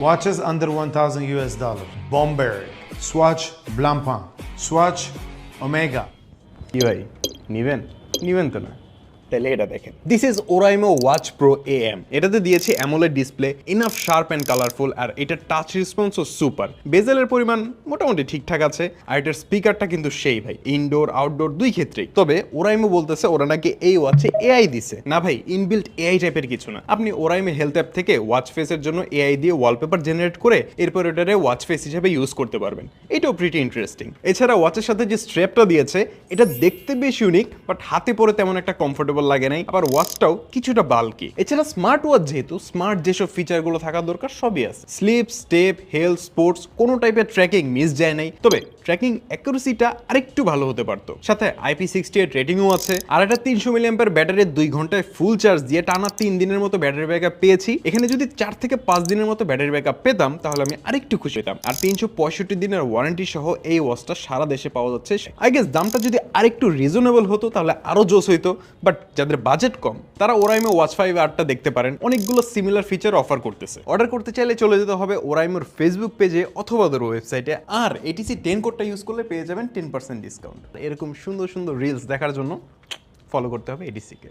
Watches under 1000 US dollar. Bomberg, Swatch Blancpain, Swatch Omega. কি ভাই নিবেন নিবেন তো না তাহলে এটা দেখেন। This is Oraimo watch pro A M এটাতে দিয়েছে AMOLED display enough sharp and colourful আর এটার টাচ রেসপন্সও সুপার বেজেলের পরিমাণ মোটামুটি ঠিকঠাক আছে, আর এটার স্পিকারটা কিন্তু সেই ভাই ইনডোর আউটডোর দুই ক্ষেত্রেই। তবে ওরাইমো বলতেছে ওরা নাকি এই ওয়াচে এআই দিছে। না ভাই ইনবিল্ট এআই টাইপের কিছু না। আপনি ওরাইমে হেলথ অ্যাপ থেকে ওয়াচ ফেসের জন্য এআই দিয়ে ওয়ালপেপার জেনারেট করে এরপর এটারে ওয়াচ ফেস হিসেবে ইউজ করতে পারবেন। এটাও প্রিটি ইন্টারেস্টিং এছাড়া ওয়াচের সাথে যে স্ট্র্যাপটা দিয়েছে, এটা দেখতে বেশ ইউনিক বাট হাতে পরে তেমন একটা কমফোর্টেবল লাগে নাই, আবার ওয়াচটাও কিছুটা বাল্কি এছাড়া স্মার্ট ওয়াচ যেহেতু স্মার্ট যেসব ফিচারগুলো থাকা দরকার, সবই আছে। স্লিপ স্টেপ হেলথ স্পোর্টস কোনো টাইপের ট্র্যাকিং মিস যায় নাই। তবে ট্র্যাকিং অ্যাকুরেসিটা আরেকটু ভালো হতে পারতো। সাথে আইপি সিক্সটি এইট রেটিংও আছে। আর একটা তিনশো মিলিয়াম্পের ব্যাটারি দুই ঘন্টায় ফুল চার্জ দিয়ে টানা তিন দিনের মতো ব্যাটারি ব্যাকআপ পেয়েছি। এখানে যদি চার থেকে পাঁচ দিনের মতো ব্যাটারি ব্যাকআপ পেতাম, তাহলে আমি আরেকটু খুশি হতাম। আর তিনশো পঁয়ষট্টি দিনের ওয়ারেন্টি সহ এই ওয়াচটা সারা দেশে পাওয়া যাচ্ছে। আই গেস দামটা যদি আরেকটু রিজনেবল হতো, তাহলে আরও জোস হইতো। বাট যাদের বাজেট কম, তারা ওরাইমো ওয়াচ ফাইভ আরটা দেখতে পারেন। অনেকগুলো সিমিলার ফিচার অফার করতেছে। অর্ডার করতে চাইলে চলে যেতে হবে ওরাইমোর ফেসবুক পেজে অথবা ওয়েবসাইটে আর এটিসি টেন কোডটা ইউজ করলে পেয়ে যাবেন টেন পার্সেন্ট ডিসকাউন্ট এরকম সুন্দর সুন্দর রিলস দেখার জন্য ফলো করতে হবে এটিসিকে